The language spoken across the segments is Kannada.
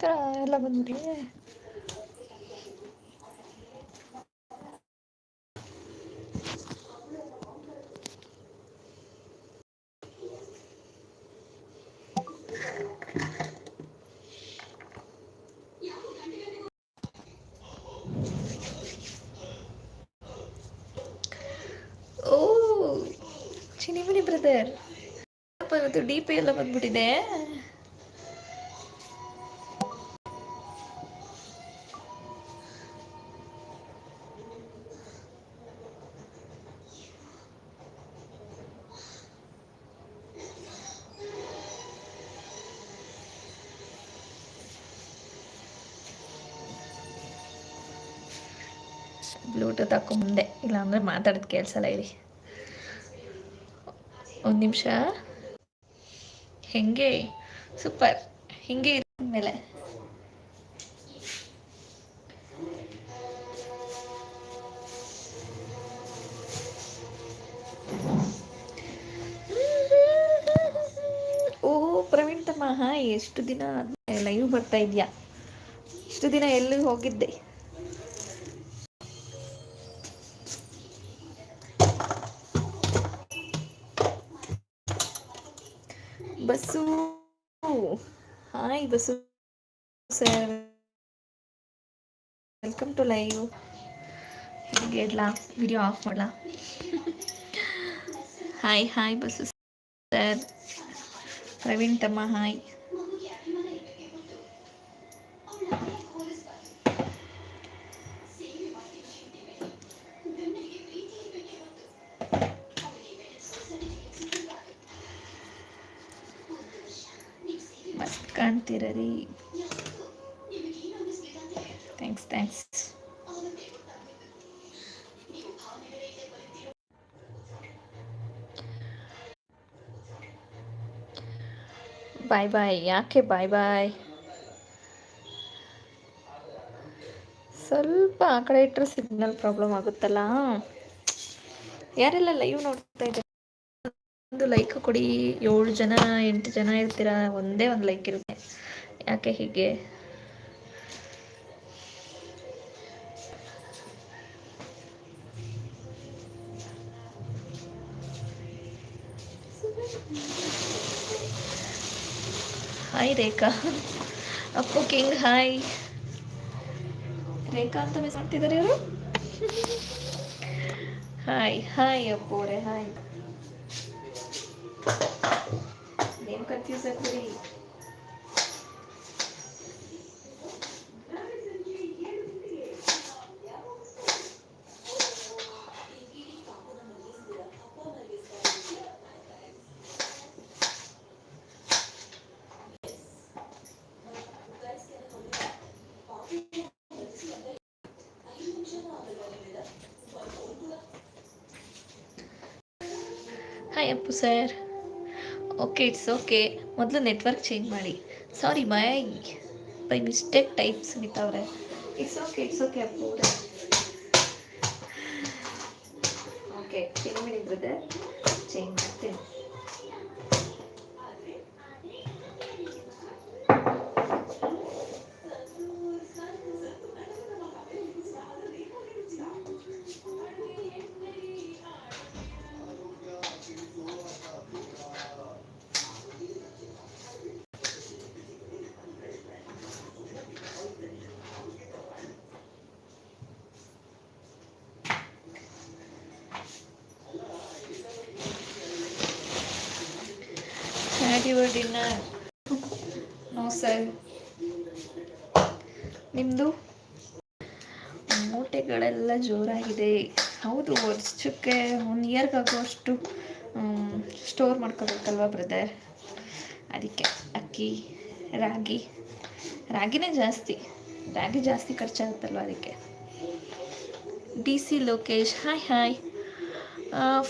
ಥರ ಎಲ್ಲ ಬಂದ್ಬಿಡಿ ಓ ಚಿನಿಮನಿ ಬ್ರದರ್ ಅಪ್ಪ ಇವತ್ತು ಡಿ ಪಿ ಎಲ್ಲ ಬಂದ್ಬಿಟ್ಟಿದೆ ಬ್ಲೂಟೂತ್ ಹಾಕೋ ಮುಂದೆ. ಇಲ್ಲಾಂದರೆ ಮಾತಾಡೋದು ಕೇಳಿಸಲ್ಲ ಇರಿ. ಒಂದು ನಿಮಿಷ. ಹೆಂಗೆ? ಸೂಪರ್. ಹಿಂಗೆ ಮೇಲೆ. ಪ್ರವೀಣ್ ತಮ್ಮ. ಹಾಯ್ ಎಷ್ಟು ದಿನ ಲೈವ್ ಬರ್ತಾ ಇದೆಯಾ? ಇಷ್ಟು ದಿನ ಎಲ್ಲಿ ಹೋಗಿದ್ದೆ? ಹಾಯ್ ಬಸ್ಸು ಸರ್ ವೆಲ್ಕಮ್ ಟು ಲೈವ್ ಹೇಗೆ ಇಡ್ಲಾ ವಿಡಿಯೋ ಆಫ್ ಮಾಡಲಾ ಹಾಯ್ ಹಾಯ್ ಬಸ್ಸು ಸರ್ ಪ್ರವೀಣ್ ತಮ್ಮ ಹಾಯ್ ಮಸ್ತ್ ಕಾಣ್ತೀರ ರೀ. ಥ್ಯಾಂಕ್ಸ್ ಥ್ಯಾಂಕ್ಸ್ ಬಾಯ್ ಬಾಯ್ ಯಾಕೆ ಬಾಯ್ ಬಾಯ್ ಸ್ವಲ್ಪ ಆ ಕಡೆ ಇಟ್ಟರೆ ಸಿಗ್ನಲ್ ಪ್ರಾಬ್ಲಮ್ ಆಗುತ್ತಲ್ಲ ಯಾರೆಲ್ಲ ಲೈವ್ ನೋಡ್ತಾ ಇದ್ದಾರೆ? ಒಂದು ಲೈಕ್ ಕೊಡಿ. ಏಳು ಜನ, ಎಂಟು ಜನ ಇರ್ತೀರ? ಒಂದೇ ಒಂದು ಲೈಕ್ ಇರುತ್ತೆ. ಯಾಕೆ ಹೀಗೆ? Hi Rekha. Appu king hi Rekha ಅಂತ ಮಿಸ್ ಮಾಡ್ತಿದ್ದಾರೆ ಇವರು? ಹಾಯ್ ಹಾಯ್ ಅಪ್ಪು ಅವರೇ hi name confuse ಆಗ್ಬಿಡಿ hi Appu sir okay it's okay ಮೊದಲು ನೆಟ್ವರ್ಕ್ ಚೇಂಜ್ ಮಾಡಿ. Sorry my by mistake type Sunitha ಅವರೇ. It's okay it's okay Appu okay change brother your dinner no sir. ನಿಮ್ಮದು ಮೂಟೆಗಳೆಲ್ಲ ಜೋರಾಗಿದೆ. ಹೌದು, ವರ್ಷಕ್ಕೆ ಒನ್ ಇಯರ್ಗಾಗುವಷ್ಟು ಸ್ಟೋರ್ ಮಾಡ್ಕೋಬೇಕಲ್ವ ಬ್ರದರ್ ಅದಕ್ಕೆ ಅಕ್ಕಿ, ರಾಗಿ. ರಾಗಿನೇ ಜಾಸ್ತಿ. ರಾಗಿ ಜಾಸ್ತಿ ಖರ್ಚಾಗುತ್ತಲ್ವ ಅದಕ್ಕೆ? D C Lokesh hi hi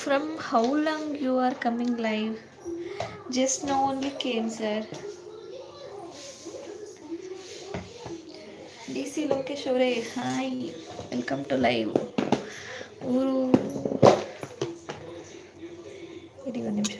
from how long you are coming live just no only came sir D C Lokesh ಅವರೇ ಹಾಯ್ ವೆಲ್ಕಮ್ ಟು ಲೈವ್ ಊರು ಇರಿ ಒಂದು ನಿಮಿಷ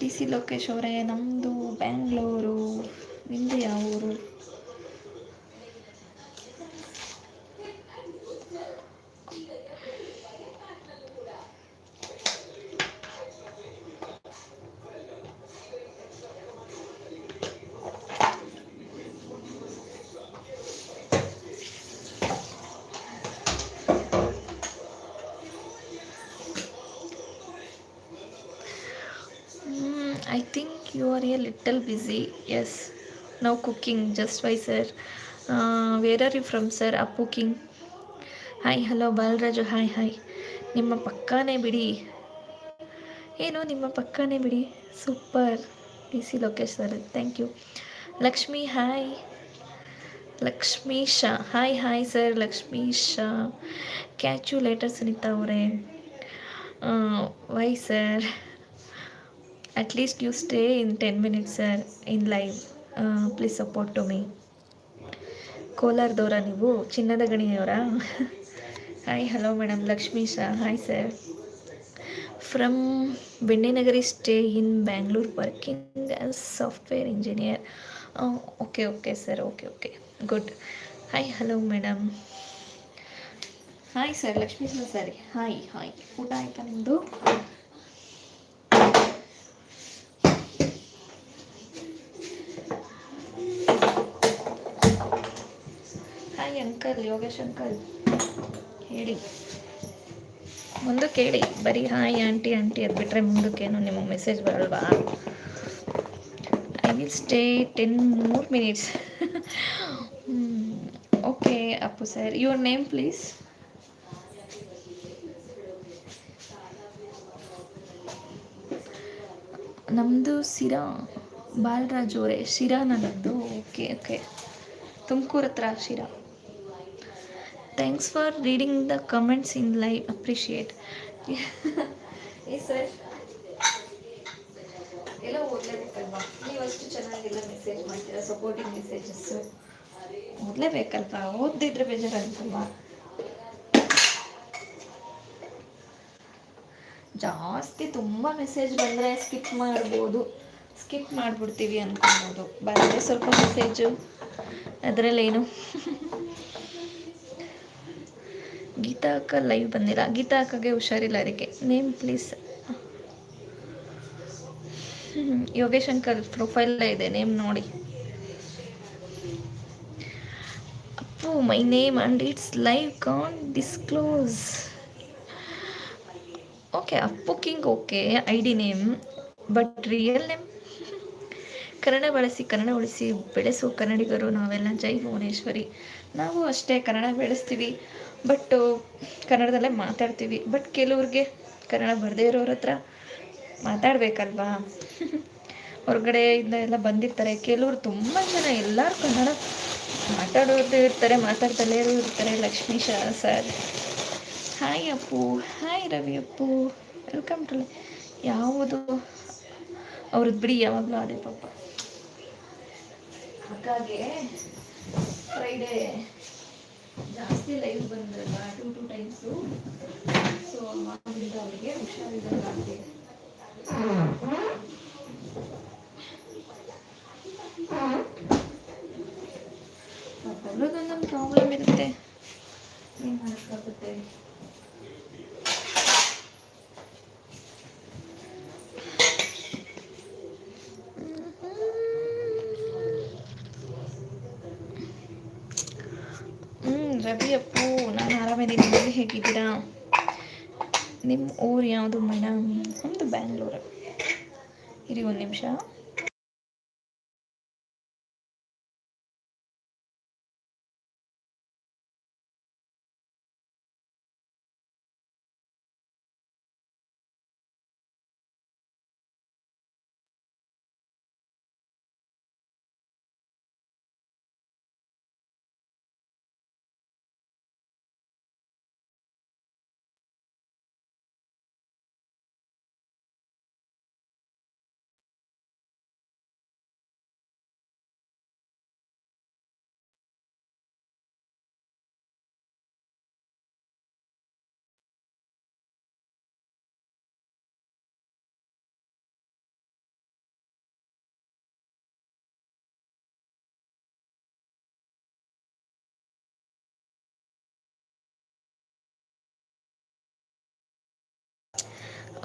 ಡಿ ಸಿ ಲೋಕೇಶ್ ಅವರೇ ನಮ್ಮದು ಬ್ಯಾಂಗ್ಳೂರು ನಿಮ್ಮದು ಯಾವ ಊರು I think you are a little busy. Yes. Now cooking. Just why, sir? Uh, where are you from, sir? Appu King. Hi hello Balaraju hi hi ನಿಮ್ಮ ಪಕ್ಕಾನೇ ಬಿಡಿ. ಏನು ನಿಮ್ಮ ಪಕ್ಕಾನೇ ಬಿಡಿ? Super D C Lokesh sir thank you Lakshmi hi Lakshmisha hi hi sir Lakshmisha catch later Sunitha ಅವರೇ. Why sir least you stay in 10 minutes sir in live. Uh, please support to me. ಕೋಲಾರದವರ ನೀವು? ಚಿನ್ನದ ಗಣಿಯವರ hi hello madam Lakshmi hi sir from ಬೆಣ್ಣೆನಗರಿ stay in Bangalore working as software engineer okay okay sir okay okay good hi hello madam hi sir Lakshmi sir ಸರಿ ಹಾಯ್ ಹಾಯ್ ಊಟ ಆಯ್ತಾ ನಿಮ್ಮದು ಅಂಕಲ್, ಯೋಗೇಶ್ ಅಂಕಲ್. ಹೇಳಿ. ಮುಂದಕ್ಕೆ ಹೇಳಿ ಬರೀ ಹಾಯ್, ಆಂಟಿ ಆಂಟಿ ಅದು ಬಿಟ್ಟರೆ ಮುಂದಕ್ಕೇನು ನಿಮಗೆ ಮೆಸೇಜ್ ಬರಲ್ವಾ? I will stay ten more minutes okay Appu sir your name please ನಮ್ಮದು ಸಿರಾ ಬಾಲರಾಜ್ ಅವರೇ. ಶಿರಾ ನನ್ನದು. ಓಕೆ ಓಕೆ ತುಮಕೂರು ಹತ್ರ Shira. Thanks for reading the comments in live appreciate sir ಎಲ್ಲ ಓದಲೇಬೇಕಲ್ವಾ? ನೀವು ಅಷ್ಟು ಚೆನ್ನಾಗೆಲ್ಲ ಮೆಸೇಜ್ ಮಾಡ್ತೀರಾ? ಸಪೋರ್ಟಿಂಗ್ ಮೆಸೇಜಸ್ಸು ಓದಲೇಬೇಕಲ್ವಾ? ಓದಿದ್ರೆ ಬೇಜಾರಾಗುತ್ತಲ್ವಾ? ಜಾಸ್ತಿ ತುಂಬ ಮೆಸೇಜ್ ಬಂದರೆ ಸ್ಕಿಪ್ ಮಾಡ್ಬೋದು. ಸ್ಕಿಪ್ ಮಾಡಿಬಿಡ್ತೀವಿ ಅಂದ್ಕೊಬೋದು ಬಂದರೆ ಸ್ವಲ್ಪ ಮೆಸೇಜು ಅದರಲ್ಲೇನು? ಗೀತಾ ಅಕ್ಕ ಲೈವ್ ಬಂದಿಲ್ಲ. ಗೀತಾ ಅಕ್ಕಗೆ ಹುಷಾರಿಲ್ಲ ಅದಕ್ಕೆ. Name please Yogesh uncle profile ಇದೆ ನೇಮ್ ನೋಡಿ. Appu my name and it's live can't disclose okay Appu king okay I D name but real name Kannada ಬಳಸಿ, ಕನ್ನಡ ಉಳಿಸಿ, ಬೆಳೆಸು ಕನ್ನಡಿಗರು ನಾವೆಲ್ಲ. ಜೈ ಭುವನೇಶ್ವರಿ. ನಾವು ಅಷ್ಟೇ ಕನ್ನಡ ಬೆಳೆಸ್ತೀವಿ. ಬಟ್ ಕನ್ನಡದಲ್ಲೇ ಮಾತಾಡ್ತೀವಿ. ಬಟ್ ಕೆಲವ್ರಿಗೆ ಕನ್ನಡ ಬರದೇ ಇರೋರ ಹತ್ರ ಮಾತಾಡಬೇಕಲ್ವಾ? ಹೊರಗಡೆಯಿಂದ ಎಲ್ಲ ಬಂದಿರ್ತಾರೆ. ಕೆಲವರು ತುಂಬ ಜನ ಎಲ್ಲರೂ ಕನ್ನಡ ಮಾತಾಡೋದು ಇರ್ತಾರೆ ಮಾತಾಡ್ತಲೇ ಇರ್ತಾರೆ. Lakshmisha sir. Hi Appu. Hi Ravi Appu. Welcome to ಯಾವುದು? ಅವ್ರದ್ದು ಬಿಡಿ ಯಾವಾಗಲೂ ಅದೇ ಪಾಪ. ಹಾಗಾಗಿ ಫ್ರೈಡೇ ಜಾಸ್ತಿ ಲೈವ್ ಬಂದ್ರಲ್ಲ ಟೂ ಟೂ ಟೈಮ್ಸು ಸೊ ಅವಾಗಿಂದ ಅವರಿಗೆ ಹುಷಾರಿದ್ದಂಗೆ ಆಗ್ತಿದೆ ಬರೋದೊಂದೊಂದು ಪ್ರಾಬ್ಲಮ್ ಇರುತ್ತೆ ಏನು ಮಾಡೋಕ್ಕಾಗುತ್ತೆ ರವಿ ಅಪ್ಪು ನಾನು ಆರಾಮಿದ್ದೀನಿ ನೀವು ಹೇಗಿದ್ದೀರಾ? ನಿಮ್ಮ ಊರು ಯಾವುದು ಮೇಡಮ್? ನಮ್ಮದು ಬ್ಯಾಂಗ್ಳೂರು. ಇರಿ ಒಂದು ನಿಮಿಷ.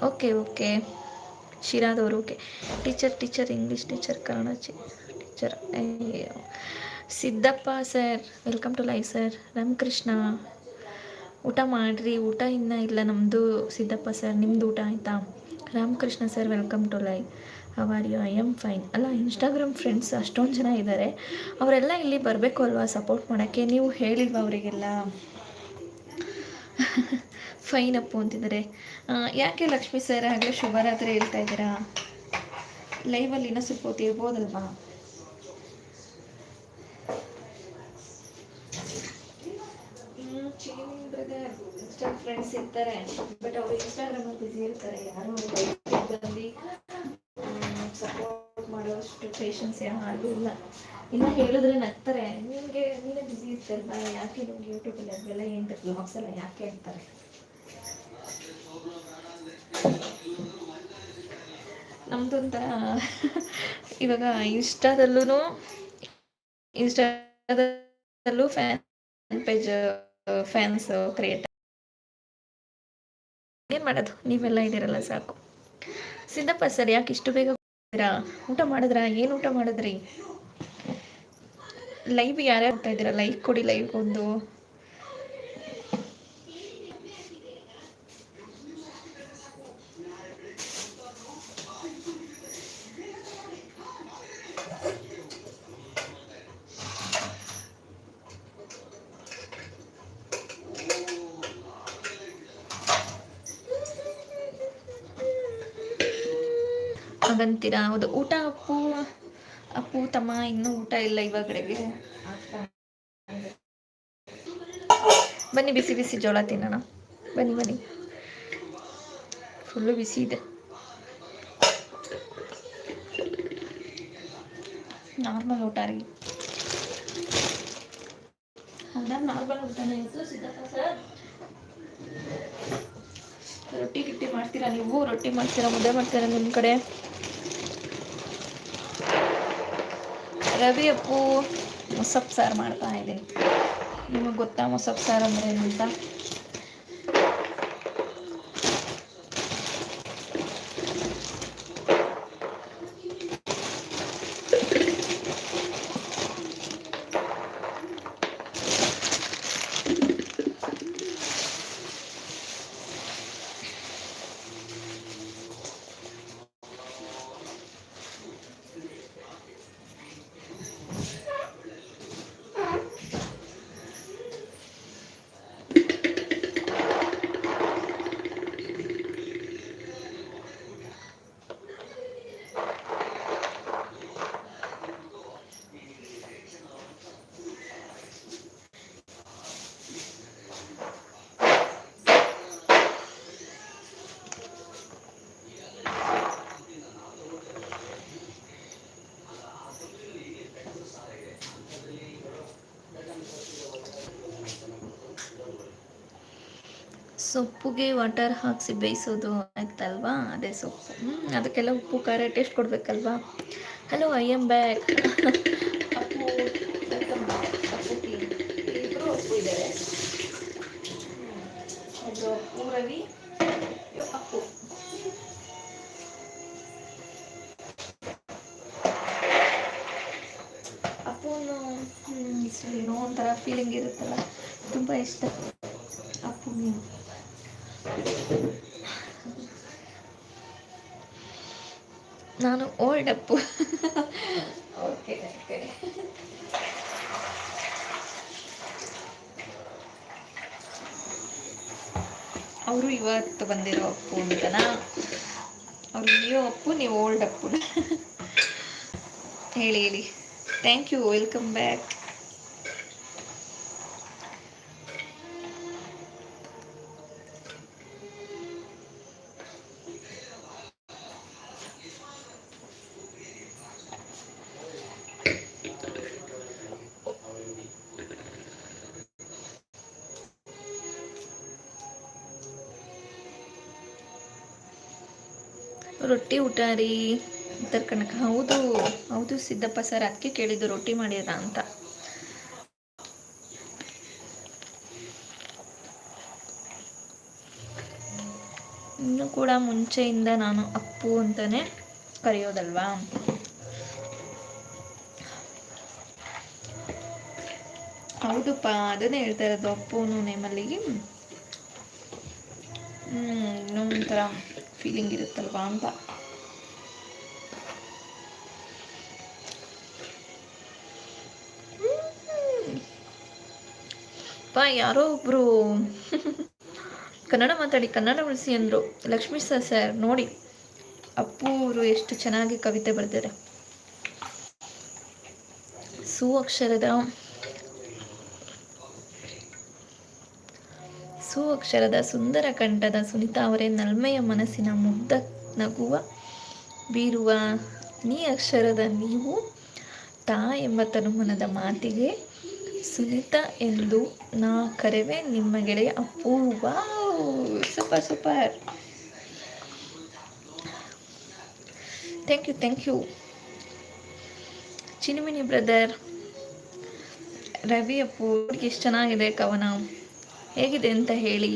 Okay okay ಶಿರಾದವರು okay teacher teacher English teacher Kannada teacher Siddappa sir welcome to live sir Ramakrishna. ಊಟ ಮಾಡಿರಿ, ಊಟ ಇನ್ನೂ ಇಲ್ಲ ನಮ್ಮದು ಸಿದ್ದಪ್ಪ ಸರ್ ನಿಮ್ಮದು ಊಟ ಆಯಿತಾ? Ramakrishna sir welcome to live are you I am fine ಅಲ್ಲ ಇನ್ಸ್ಟಾಗ್ರಾಮ್ ಫ್ರೆಂಡ್ಸ್ ಅಷ್ಟೊಂದು ಜನ ಇದ್ದಾರೆ ಅವರೆಲ್ಲ ಇಲ್ಲಿ ಬರಬೇಕು ಅಲ್ವಾ? ಸಪೋರ್ಟ್ ಮಾಡೋಕ್ಕೆ. ನೀವು ಹೇಳಿಲ್ವಾ ಅವರಿಗೆಲ್ಲ? ಫೈನ್ ಅಪ್ಪು ಅಂತಿದ್ದಾರೆ. ಯಾಕೆ ಲಕ್ಷ್ಮೀ ಸರ್ ಆಗಲೇ ಶುಭರಾತ್ರಿ ಹೇಳ್ತಾ ಇದ್ದೀರಾ? ಲೈವಲ್ಲಿ ಇನ್ನೂ ಸ್ವಲ್ಪ ಹೊತ್ತು ಇರ್ಬೋದಲ್ವಾ? ಇನ್ಸ್ಟಾ ಫ್ರೆಂಡ್ಸ್ ಇರ್ತಾರೆ. ಬಟ್ ಅವರು ಇನ್ಸ್ಟಾಗ್ರಾಮಲ್ಲಿ ಬಿಸಿ ಇರ್ತಾರೆ. ಯಾರು ಬಂದು ಸಪೋರ್ಟ್ ಮಾಡೋಷ್ಟು ಪೇಷನ್ಸ್ ಯಾರಿಗೂ ಇಲ್ಲ. ಇನ್ನು ಹೇಳಿದ್ರೆ ನಗ್ತಾರೆ. ನಿಮಗೆ, ನೀನೇ ಬಿಸಿ ಇರ್ತಲ್ವಾ ಯಾಕೆ ನಿಮ್ಗೆ ಯೂಟ್ಯೂಬಲ್ಲಿ ಅದೆಲ್ಲ ಏನು ಬ್ಲಾಗ್ಸ್ ಎಲ್ಲ ಯಾಕೆ ಅಂತಾರೆ? ನಮ್ದೊಂಥರ ಇವಾಗ ಇನ್ಸ್ಟಾದಲ್ಲೂ ಇನ್ಸ್ಟಾದಲ್ಲೂ ಫ್ಯಾನ್ ಪೇಜ್ ಫ್ಯಾನ್ಸ್ ಕ್ರಿಯೇಟ್ ಏನು ಮಾಡೋದು? ನೀವೆಲ್ಲ ಇದ್ದೀರಲ್ಲ ಸಾಕು. ಸಿದ್ದಪ್ಪ, ಸರ್ ಯಾಕೆ ಇಷ್ಟು ಬೇಗ? ಊಟ ಮಾಡಿದ್ರ? ಏನು ಊಟ ಮಾಡಿದ್ರಿ? ಲೈವ್ ಯಾರ್ಯಾರು ಹೋಗ್ತಾ ಇದ್ದೀರಾ? ಲೈಕ್ ಕೊಡಿ ಲೈವ್ ಒಂದು. ಹಾಗಂತೀರಾ ಹೌದು, ಊಟ ಅಪ್ಪು ಅಪ್ಪು, ತಮ್ಮ ಇನ್ನೂ ಊಟ ಇಲ್ಲ ಇವಾಗಡೆಗೆ ಬನ್ನಿ, ಬಿಸಿ ಬಿಸಿ ಜೋಳ ತಿನ್ನೋಣ. ಬನ್ನಿ ಬನ್ನಿ. ಫುಲ್ಲು ಬಿಸಿ ಇದೆ. ನಾರ್ಮಲ್ ಊಟ ರೀ. Normal sir? ರೊಟ್ಟಿ ಗಿಟ್ಟಿ ಮಾಡ್ತೀರಾ ನೀವು? ರೊಟ್ಟಿ ಮಾಡ್ತೀರಾ? ಮುದ್ದೆ ಮಾಡ್ತೀರಾ ನಿಮ್ಮ ಕಡೆ? ರವಿ ಅಪ್ಪು ಮುಸಪ್ಪು ಸಾರು ಮಾಡ್ತಾ ಇದ್ದೀನಿ. ನಿಮಗೆ ಗೊತ್ತಾ ಮುಸಪ್ಪು ಸಾರು ಅಂದರೆ ಏನು ಅಂತ? ಸೊಪ್ಪುಗೆ ವಾಟರ್ ಹಾಕಿಸಿ ಬೇಯಿಸೋದು ಆಯ್ತಲ್ವಾ? ಅದೇ ಸೊಪ್ಪು. ಅದಕ್ಕೆಲ್ಲ ಉಪ್ಪು, ಖಾರ ಟೇಸ್ಟ್ ಕೊಡಬೇಕಲ್ವಾ? Hello I'm back Appu ಅಪ್ಪುನು ಏನೋ ಒಂಥರ ಫೀಲಿಂಗ್ ಇರುತ್ತಲ್ಲ. ತುಂಬ ಇಷ್ಟ. ಅಪ್ಪು ನೀವು ನಾನು ಓಲ್ಡ್ ಅಪ್ಪು ಓಕೆ ಓಕೆ ಅವರು ಇವತ್ತು ಬಂದಿರೋ ಅಪ್ಪು ಅಂತನಾ? ಅವ್ರು ನೀವು ಅಪ್ಪು ನೀವು ಓಲ್ಡ್ ಅಪ್ಪು ಹೇಳಿ ಹೇಳಿ. ಥ್ಯಾಂಕ್ ಯು ವೆಲ್ಕಮ್ ಬ್ಯಾಕ್ ಊಟ ರೀ ಕನಕ. ಹೌದು ಹೌದು ಸಿದ್ದಪ್ಪ ಸರ್ ಅದಕ್ಕೆ ಕೇಳಿದ್ದು ರೊಟ್ಟಿ ಮಾಡ್ಯಾರ ಅಂತ. ಇನ್ನು ಕೂಡ ಮುಂಚೆಯಿಂದ ನಾನು ಅಪ್ಪು ಅಂತಾನೆ ಕರೆಯೋದಲ್ವಾ? ಹೌದಪ್ಪ, ಅದನ್ನೇ ಹೇಳ್ತಾ ಇರೋದು ಅಪ್ಪುನು ನೇಮಲ್ಲಿಗೆ ಇನ್ನೂ ಒಂಥರ ಫೀಲಿಂಗ್ ಇರುತ್ತಲ್ವಾ ಅಂತ. ಪಾ ಯಾರೋ ಒಬ್ರು. ಕನ್ನಡ ಮಾತಾಡಿ, ಕನ್ನಡ ಉಳಿಸಿ ಅಂದರು. ಲಕ್ಷ್ಮೀ ಸರ್ ಸರ್, ನೋಡಿ. ಅಪ್ಪು ಅವರು ಎಷ್ಟು ಚೆನ್ನಾಗಿ ಕವಿತೆ ಬರೆದಿದ್ದಾರೆ ಸು ಅಕ್ಷರದ ಸು ಅಕ್ಷರದ ಸುಂದರ ಕಂಠದ ಸುನಿತಾ ಅವರೇ ನಲ್ಮೆಯ ಮನಸ್ಸಿನ ಮುಗ್ಧ ನಗುವ ಬೀರುವ ನೀ ಅಕ್ಷರದ ನೀವು ತಾ ಎಂಬ ತನುಮನದ ಮಾತಿಗೆ ಸುನಿತಾ ಎಂದು ನಾ ಕರೆವೆ ನಿಮ್ಮ ಗೆಳೆಯ ಅಪೂರ್ವ super super. Thank you thank you Chinimini brother, Ravi Appu ಎಷ್ಟು ಚೆನ್ನಾಗಿದೆ ಕವನ? ಹೇಗಿದೆ ಅಂತ ಹೇಳಿ.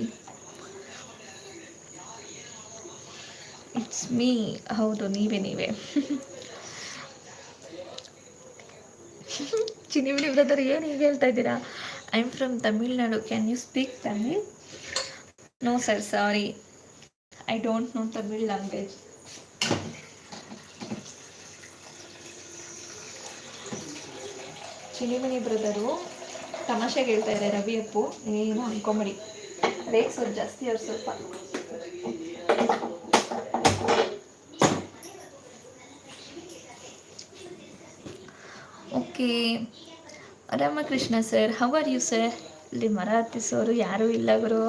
ಇಟ್ಸ್ ಮೀ ಹೌದು, ನೀವೇ ನೀವೇ. ಚಿನಿಮಿನಿ ಬ್ರದರ್ ಏನು ಹೀಗೆ ಹೇಳ್ತಾ ಇದ್ದೀರಾ? I am from Tamilnadu can you speak Tamil no sir sorry I don't know Tamil language Chinimini brother ತಮಾಷೆಗೆ ಹೇಳ್ತಾ ಇದ್ದಾರೆ, ರವಿ ಅಪ್ಪು. ಏನು ಅನ್ಕೊಂಬಿಡಿ. ರೇಗ್ಸೋದು ಜಾಸ್ತಿ ಅವ್ರು ಸ್ವಲ್ಪ. Okay Ramakrishna sir how are you sir ಇಲ್ಲಿ ಮರ ಹತ್ತಿಸೋರು ಯಾರೂ ಇಲ್ಲ ಗುರು.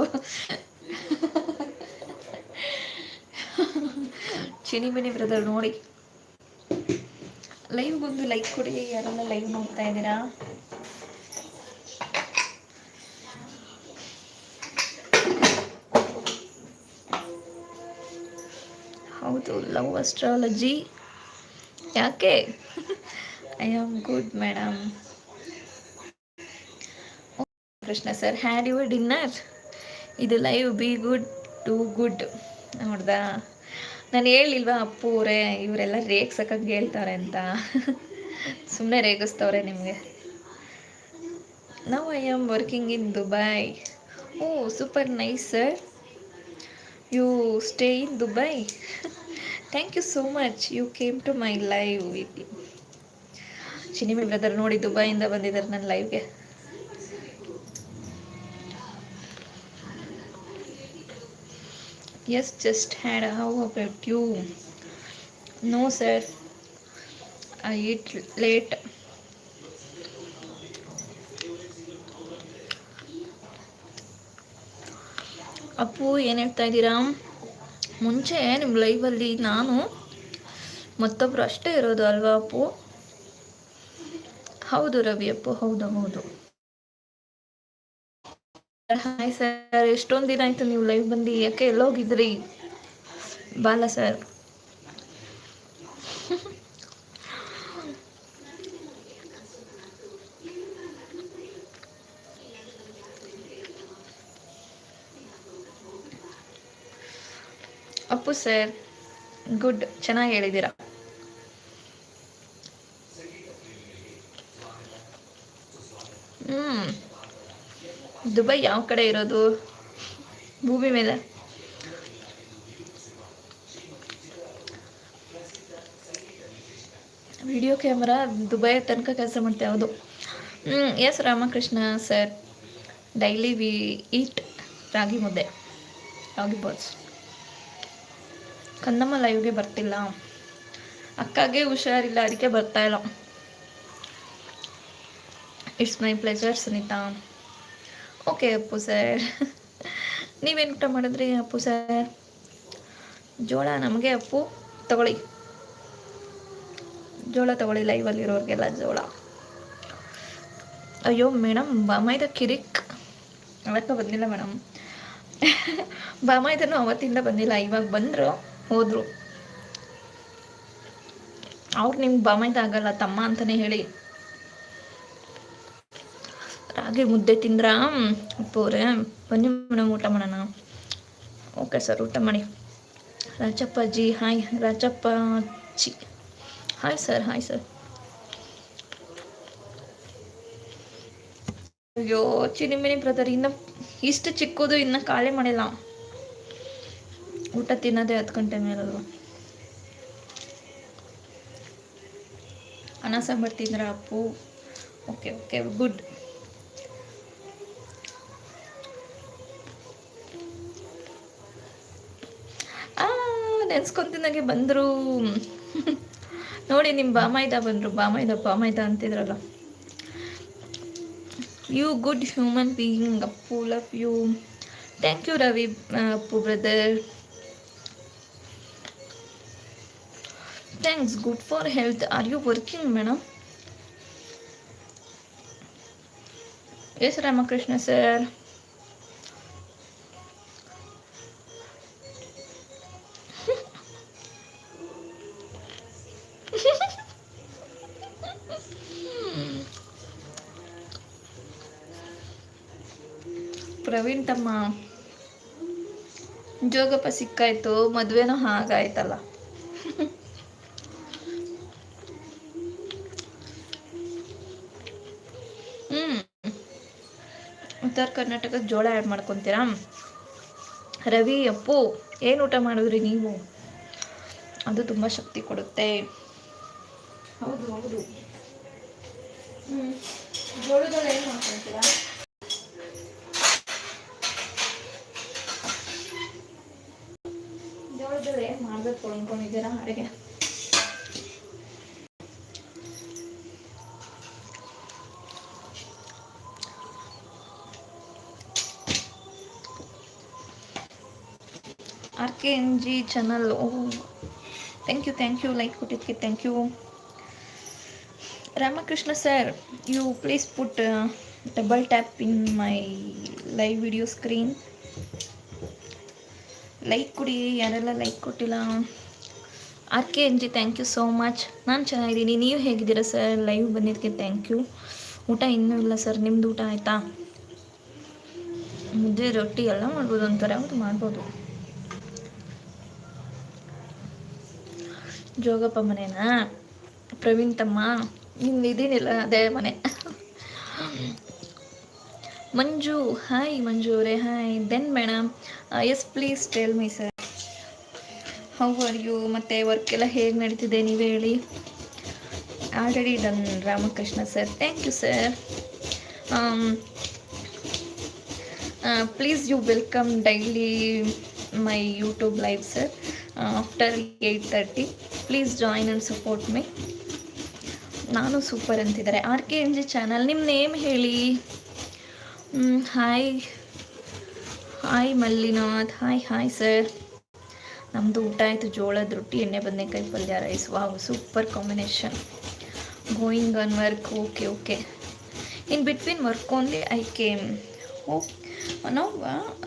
ಚಿನಿಮಿನಿ ಬ್ರದರ್ ನೋಡಿ. ಲೈವ್ ಬಂದು ಲೈಕ್ ಕೊಡಿ, ಯಾರೆಲ್ಲ ಲೈವ್ ನೋಡ್ತಾ ಇದ್ದೀರಾ? ಹೌದು ಲವ್ ಅಸ್ಟ್ರಾಲಜಿ ಯಾಕೆ? I am good madam Krishna sir had your dinner ಇದು live be good to good ನೋಡ್ದಾ? ನಾನು ಹೇಳಿಲ್ವಾ ಅಪ್ಪು ಅವರೇ, ಇವರೆಲ್ಲ ರೇಗ್ಸಕ್ಕಂಗೆ ಹೇಳ್ತಾರೆ ಅಂತ. ಸುಮ್ಮನೆ ರೇಗಿಸ್ತವ್ರೆ ನಿಮಗೆ. ನಾವು I am working in Dubai oh super nice sir you stay in Dubai thank you so much you came to my live Chinimi brother ನೋಡಿ ದುಬೈಯಿಂದ ಬಂದಿದ್ದಾರೆ ನನ್ನ ಲೈವ್ಗೆ yes just had how about you no sir I it late Appu, ಏನು ಹೇಳ್ತಾ ಇದ್ದೀರಾ? ಮುಂಚೆ ನಿಮ್ಮ ಲೈವಲ್ಲಿ ನಾನು ಮತ್ತೊಬ್ಬರು ಅಷ್ಟೇ ಇರೋದು ಅಲ್ವಾ ಅಪ್ಪು? ಹೌದು ರವಿ ಅಪ್ಪು, ಹೌದು ಹೌದು. ಹಾಯ್ ಸರ್ ಎಷ್ಟೊಂದು ದಿನ ಆಯ್ತು ನೀವು ಲೈವ್ ಬಂದು? ಯಾಕೆ ಎಲ್ಲೋಗಿದ್ರಿ? ಬಾಲ ಸರ್ ಅಪ್ಪು ಸರ್ ಗುಡ್ ಚೆನ್ನಾಗಿ ಹೇಳಿದ್ದೀರಾ ಹ್ಞೂ ದುಬೈ ಯಾವ ಕಡೆ ಇರೋದು? ಭೂಮಿ ಮೇಲೆ. ವಿಡಿಯೋ ಕ್ಯಾಮ್ರಾ ದುಬೈ ತನಕ ಕೆಲಸ ಮಾಡ್ತೇವೆ ಹೌದು ಹ್ಞೂ yes Ramakrishna sir. Daily we eat ragi mudde. Ragi balls ಕಂದಮ್ಮ ಲೈವ್ಗೆ ಬರ್ತಿಲ್ಲ. ಅಕ್ಕಗೆ ಹುಷಾರಿಲ್ಲ ಅದಕ್ಕೆ ಬರ್ತಾ ಇಲ್ಲ. It's my pleasure Sunitha. Okay Appu sir. ನೀವೇನು ಊಟ ಮಾಡಿದ್ರಿ ಅಪ್ಪು ಸರ್? ಜೋಳ ನಮಗೆ ಅಪ್ಪು, ತಗೊಳ್ಳಿ. ಜೋಳ ತಗೊಳ್ಳಿ ಲೈವಲ್ಲಿರೋರಿಗೆಲ್ಲ ಜೋಳ. ಅಯ್ಯೋ ಮೇಡಮ್ ಬಾಮಾಯ್ದ ಕಿರಿಕ್. ಅವತ್ತ ಬಂದಿಲ್ಲ ಮೇಡಮ್ ಬಾಮಾಯ್ದನು ಅವತ್ತಿಂದ ಬಂದಿಲ್ಲ, ಇವಾಗ ಬಂದರು, ಹೋದರು. ಅವ್ರು ನಿಮ್ಗೆ ಬಾಮಾಯ್ದ ಆಗಲ್ಲ, ತಮ್ಮ ಅಂತಲೇ ಹೇಳಿ. ರಾಗಿ ಮುದ್ದೆ ತಿಂದ್ರಾ? ಅಪ್ಪವ್ರೆ ಬನ್ನಿ ಮೇಡಮ್, ಊಟ ಮಾಡೋಣ. ಓಕೆ ಸರ್, ಊಟ ಮಾಡಿ. Rajappaji, hi Rajappa ji hi sir hi sir. ಅಯ್ಯೋ ಚಿನಿಮಿನಿ ಬ್ರದರ್ ಇನ್ನು ಇಷ್ಟು ಚಿಕ್ಕದು ಇನ್ನು ಖಾಲಿ ಮಾಡಿಲ್ಲ. ಊಟ ತಿನ್ನೋದೇ ಹತ್ತು ಗಂಟೆ ಮೇಲಲ್ವ? ಅನ್ನ ಸಾಂಬಾರು ತಿಂದ್ರ ಅಪ್ಪು? Okay okay, good. ನೆನ್ಸ್ಕೊಂತಿನಾಗೆ ಬಂದರು. ನೋಡಿ ನಿಮ್ಮ ಬಾಮಾಯ್ದ ಬಂದರು. ಬಾಮಾಯ್ದ ಬಾಮಾಯ್ದ ಅಂತಿದ್ರಲ್ಲ. You good human being full of you thank you Ravi Appu brother thanks good for health are you working madam yes Ramakrishna sir Praveen ತಮ್ಮ ಜೋಗಪ್ಪ ಸಿಕ್ಕಾಯ್ತು, ಮದುವೆನೂ ಹಾಗಾಯ್ತಲ್ಲ. ಹ್ಮ್. ಉತ್ತರ ಕರ್ನಾಟಕದ ಜೋಳ ಆ್ಯಡ್ ಮಾಡ್ಕೊತೀರಾ? ರವಿ, ಅಪ್ಪು, ಏನು ಊಟ ಮಾಡಿದ್ರಿ ನೀವು? ಅದು ತುಂಬ ಶಕ್ತಿ ಕೊಡುತ್ತೆ. ಹೌದು ಹೌದು. ಹ್ಞೂ ಜೋಳದಲ್ಲಿ ಏನು ಮಾಡ್ಕೊತೀರಾ? ಅನ್ಕೊಂಡಿದ್ದೀರಾ ಅಡುಗೆ R K N G channel oh thank you thank you like ಕೊಟ್ಟಿದ್ದಕ್ಕೆ thank you Ramakrishna sir you please put double tap in my live video screen like ಕೊಡಿ, ಯಾರೆಲ್ಲ ಲೈಕ್ ಕೊಟ್ಟಿಲ್ಲ. R K N G thank you so much ನಾನು ಚೆನ್ನಾಗಿದ್ದೀನಿ. ನೀವು ಹೇಗಿದ್ದೀರಾ ಸರ್ ಲೈವ್ ಬಂದಿದ್ದಕ್ಕೆ ಥ್ಯಾಂಕ್ ಯು ಊಟ ಇನ್ನೂ ಇಲ್ಲ ಸರ್ ನಿಮ್ಮದು ಊಟ ಆಯಿತಾ? ಮುದ್ದೆ, ರೊಟ್ಟಿ ಎಲ್ಲ ಮಾಡ್ಬೋದು ಅಂತಾರೆ. ಅವ್ರು ಮಾಡ್ಬೋದು. ಜೋಗಪ್ಪ ಮನೆನಾ? ಪ್ರವೀಣ್ ತಮ್ಮ ನಿಮ್ದು ಇದೀನಿಲ್ಲ, ಅದೇ ಮನೆ. ಮಂಜು ಹಾಯ್ ಮಂಜು ಅವರೇ hi then madam yes please tell my sir how are you ಮತ್ತು ವರ್ಕ್ ಎಲ್ಲ ಹೇಗೆ ನಡೀತಿದೆ ನೀವು ಹೇಳಿ? Already done Ramakrishna sir thank you sir please you welcome daily my YouTube live sir after eight thirty please join and support my ನಾನು ಸೂಪರ್ ಅಂತಿದ್ದಾರೆ. R K N G channel ನಿಮ್ಮ ನೇಮ್ ಹೇಳಿ? Hi hi Mallinath hi hi sir ನಮ್ಮದು ಊಟ ಆಯಿತು, ಜೋಳದ ರೊಟ್ಟಿ, ಎಣ್ಣೆ ಬದನೆಕಾಯಿ ಪಲ್ಯ rice wow super combination going on work okay okay in between work only I came oh no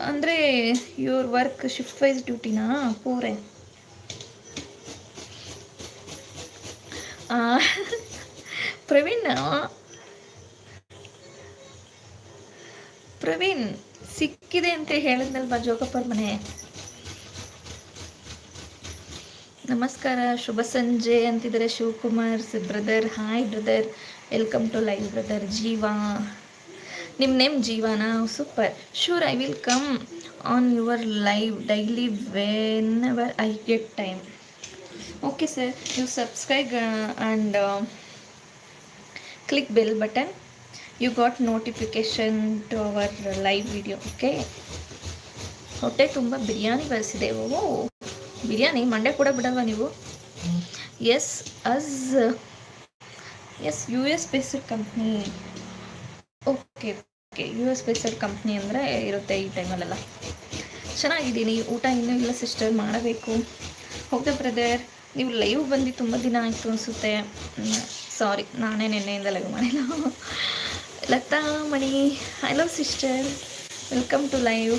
ಅಂದರೆ ಯುವರ್ ವರ್ಕ್ ಶಿಫ್ಟ್ ವೈಸ್ ಡ್ಯೂಟಿನಾ ಪೂರೆ. ಪ್ರವೀಣ್ ಪ್ರವೀಣ್, ಸಿಕ್ಕಿದೆ ಅಂತ ಹೇಳಿದ್ನಲ್ವಾ ಜೋಗಪ್ಪರ ಮನೆ? ನಮಸ್ಕಾರ, ಶುಭ ಸಂಜೆ ಅಂತಿದ್ದಾರೆ Shivakumar brother. Hi brother welcome to live brother Jeeva. ನಿಮ್ಮ name ಜೀವಾನಾ? Super sure I will come on your live daily whenever I get time okay sir you subscribe and click bell button you got notification to our live video okay ಹೊಟ್ಟೆ ತುಂಬ ಬಿರಿಯಾನಿ ಬಯಸಿದೆ ಓ ಬಿರಿಯಾನಿ ಮಂಡೆ ಕೂಡ ಬಿಡಲ್ವಾ ನೀವು? Yes US yes U S based company okay okay U S based company ಅಂದರೆ ಇರುತ್ತೆ ಈ ಟೈಮಲ್ಲೆಲ್ಲ ಚೆನ್ನಾಗಿದ್ದೀನಿ, ಊಟ ಇನ್ನೂ ಇಲ್ಲ ಸಿಸ್ಟರ್ ಮಾಡಬೇಕು. ಹೋಗ್ದೆ ಬ್ರದರ್ ನೀವು ಲೈವ್ ಬಂದು ತುಂಬ ದಿನ ಆಯಿತು ಅನಿಸುತ್ತೆ. ಸಾರಿ ನಾನೇ ನಿನ್ನೆಯಿಂದ ಲೈವ್ ಮಾಡಿಲ್ಲ. Latha, Mani love sister welcome to live